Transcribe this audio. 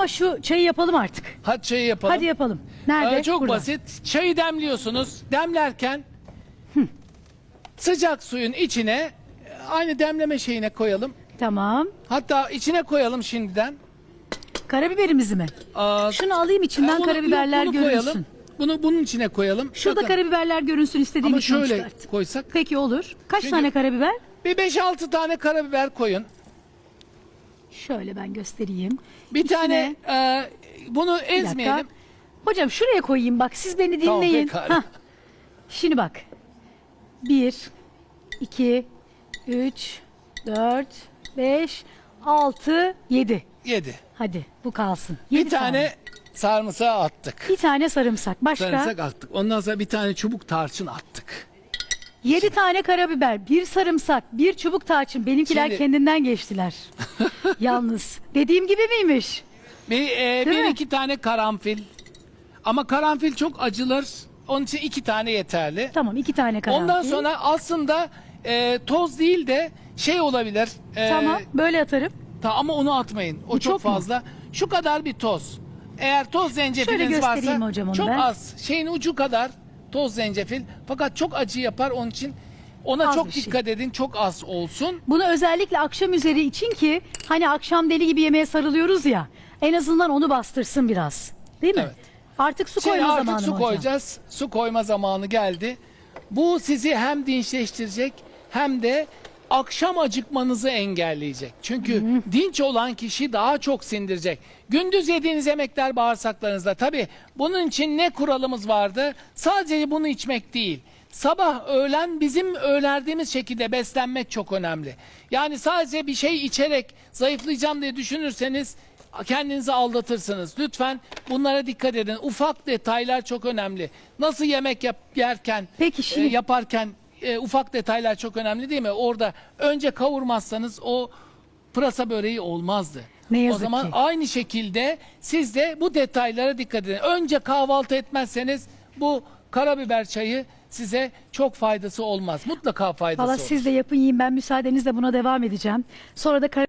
Ama şu çayı yapalım artık. Hadi çayı yapalım. Hadi yapalım. Nerede? Ee, çok Burada. basit. Çayı demliyorsunuz. Demlerken sıcak suyun içine e, aynı demleme şeyine koyalım. Tamam. Hatta içine koyalım şimdiden. Karabiberimizi mi? Aa, Şunu alayım içinden bunu- karabiberler bunu görünsün. koyalım. Bunu bunun içine koyalım. Şurada Bakın, karabiberler görünsün istediğim ama için onu şöyle çıkart. koysak. Peki olur. Kaç Çünkü- tane karabiber? Bir 5-6 tane karabiber koyun. Şöyle ben göstereyim. Bir İçine- tane e, bunu Bir dakika. ezmeyelim. Hocam şuraya koyayım bak siz beni Tamam, dinleyin. pekala. Hah. Şimdi bak. 1, 2, 3, 4, 5, 6, 7. 7. Hadi bu kalsın. Bir Yedi tane sarımsağı attık. Bir tane sarımsak. Başka? Sarımsak attık. Ondan sonra bir tane çubuk tarçın attık. 7 tane karabiber, bir sarımsak, bir çubuk tarçın. Benimkiler Şimdi- kendinden geçtiler. Yalnız. Dediğim gibi miymiş? Bir, e, Değil bir mi? iki tane karanfil. Ama karanfil çok acılır. Onun için iki tane yeterli. Tamam iki tane karanfil. Ondan sonra aslında e, toz değil de şey olabilir. E, Tamam böyle atarım. ta- ama onu atmayın. O Bu çok, çok mu? fazla. Şu kadar bir toz. Eğer toz zencefiliniz varsa göstereyim hocam onu çok ben. az. Şeyin ucu kadar toz zencefil. Fakat çok acı yapar onun için ona Az çok bir şey. dikkat edin. Çok az olsun. Bunu özellikle akşam üzeri için ki hani akşam deli gibi yemeğe sarılıyoruz ya. En azından onu bastırsın biraz. Değil mi? Evet. Artık su Şimdi koyma artık zamanı su mı hocam? koyacağız. Su koyma zamanı geldi. Bu sizi hem dinçleştirecek hem de akşam acıkmanızı engelleyecek. Çünkü dinç olan kişi daha çok sindirecek. Gündüz yediğiniz yemekler bağırsaklarınızda. Tabi bunun için ne kuralımız vardı? Sadece bunu içmek değil. Sabah öğlen bizim önerdiğimiz şekilde beslenmek çok önemli. Yani sadece bir şey içerek zayıflayacağım diye düşünürseniz kendinizi aldatırsınız. Lütfen bunlara dikkat edin. Ufak detaylar çok önemli. Nasıl yemek yap, yerken, Peki şimdi- e, yaparken e, ufak detaylar çok önemli değil mi? Orada önce kavurmazsanız o pırasa böreği olmazdı. Ne o yazık zaman ki. aynı şekilde siz de bu detaylara dikkat edin. Önce kahvaltı etmezseniz bu karabiber çayı size çok faydası olmaz. Mutlaka faydası Valla olur. siz de yapın yiyin ben müsaadenizle buna devam edeceğim. Sonra da kar-